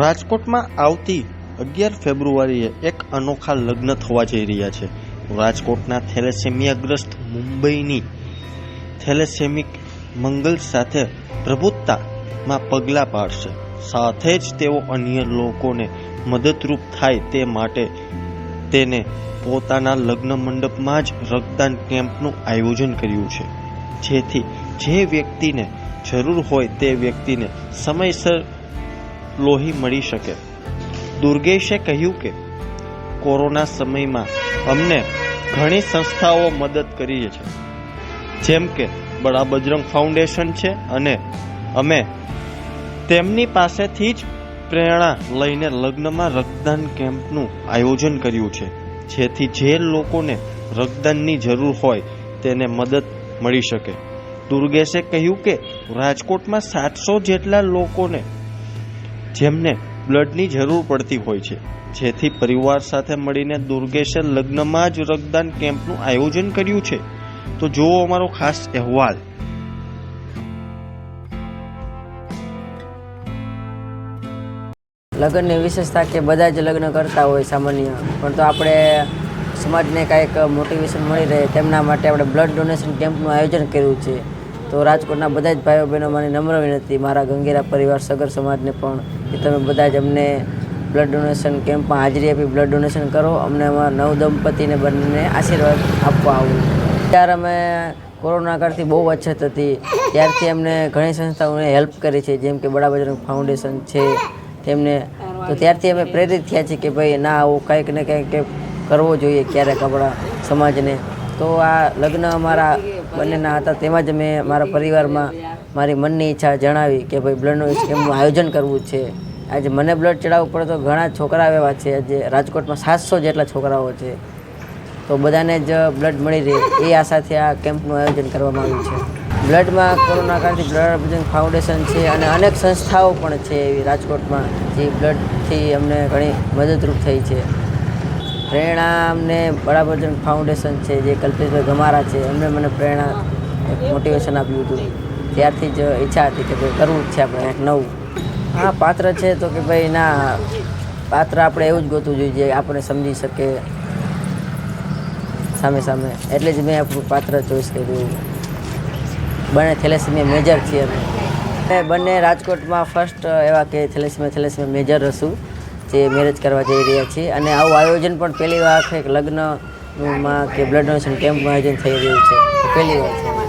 રાજકોટમાં આવતી અગિયાર ફેબ્રુઆરીએ એક અનોખા લગ્ન થવા જઈ રહ્યા છે. રાજકોટના થેલેસેમિયાગ્રસ્ત મુંબઈની થેલેસેમિક મંગલ સાથે પ્રભુત્તામાં પગલાં પાડશે. સાથે જ તેઓ અન્ય લોકોને મદદરૂપ થાય તે માટે તેને પોતાના લગ્ન મંડપમાં જ રક્તદાન કેમ્પનું આયોજન કર્યું છે. જેથી જે વ્યક્તિને જરૂર હોય તે વ્યક્તિને સમયસર લોહી મળી શકે. દુર્ગેશે કહ્યું કે, કોરોના સમયમાં અમને ઘણી સંસ્થાઓ મદદ કરી છે. જેમ કે બડા બજરંગ ફાઉન્ડેશન છે અને અમે તેમની પાસેથી જ પ્રેરણા લઈને લગ્નમાં રક્તદાન કેમ્પનું આયોજન કર્યું છે. જેથી જે લોકોને રક્તદાનની જરૂર હોય તેને મદદ મળી શકે. દુર્ગેશે કહ્યું કે, રાજકોટમાં સાતસો જેટલા લોકોને જેમને બ્લડની જરૂર પડતી હોય છે. જેથી પરિવાર સાથે મળીને દુર્ગેશે લગ્નમાં જ રક્તદાન કેમ્પનું આયોજન કર્યું છે. તો જુઓ અમારો ખાસ અહેવાલ. લગ્નની વિશેષતા કે બધા જ લગ્ન કરતા હોય સામાન્ય. પણ તો આપણે સમાજને કાંઈક મોટિવેશન મળી રહે. તેમના માટે આપણે બ્લડ ડોનેશન કેમ્પનું આયોજન કર્યું છે. તો રાજકોટના બધા જ ભાઈઓ બહેનો, મારી નમ્ર વિનંતી, મારા ગંગેરા પરિવાર, સગર સમાજને પણ, કે તમે બધા જ અમને બ્લડ ડોનેશન કેમ્પમાં હાજરી આપી બ્લડ ડોનેશન કરો. અમને અમારા નવ દંપતીને બંનેને આશીર્વાદ આપવા આવું. ત્યારે અમે કોરોના કાળથી બહુ અછત હતી. ત્યારથી અમને ઘણી સંસ્થાઓને હેલ્પ કરી છે, જેમ કે બડા બજરંગ ફાઉન્ડેશન છે, તેમને. તો ત્યારથી અમે પ્રેરિત થયા છીએ કે ભાઈ, ના, આવું કંઈક ને કંઈક કરવો જોઈએ ક્યારેક આપણા સમાજને. તો આ લગ્ન અમારા બંનેના હતા. તેમાં જ મેં મારા પરિવારમાં મારી મનની ઈચ્છા જણાવી કે ભાઈ બ્લડનું સ્કીમનું આયોજન કરવું છે. આજે મને બ્લડ ચડાવવું પડે તો ઘણા છોકરા એવા છે. આજે રાજકોટમાં સાતસો જેટલા છોકરાઓ છે. તો બધાને જ બ્લડ મળી રહે એ આશાથી આ કેમ્પનું આયોજન કરવામાં આવ્યું છે. બ્લડમાં કોરોના કાળથી બ્લડ બજરંગ ફાઉન્ડેશન છે અને અનેક સંસ્થાઓ પણ છે એવી રાજકોટમાં જે બ્લડથી અમને ઘણી મદદરૂપ થઈ છે. પ્રેરણા અમને બડા ફાઉન્ડેશન છે, જે કલ્પેશભાઈ ગમારા છે, એમણે મને પ્રેરણા મોટિવેશન આપ્યું હતું. ત્યારથી જ ઈચ્છા હતી કે ભાઈ કરવું જ છે આપણે નવું. હા, પાત્ર છે તો કે ભાઈ ના, પાત્ર આપણે એવું જ ગોતવું જોઈએ જે આપણે સમજી શકે સામે સામે. એટલે જ મેં આપણું પાત્ર ચોઈસ કર્યું. બંને થેલેસીમિયા મેજર છીએ અમે. બંને રાજકોટમાં ફર્સ્ટ એવા કે થેલેસીમિયા થેલેસીમિયા મેજર હશું જે મેરેજ કરવા જઈ રહ્યા છીએ. અને આવું આયોજન પણ પહેલી વાર એક લગ્નમાં કે બ્લડ ડોનેશન કેમ્પનું આયોજન થઈ રહ્યું છે. પહેલી વાર છે.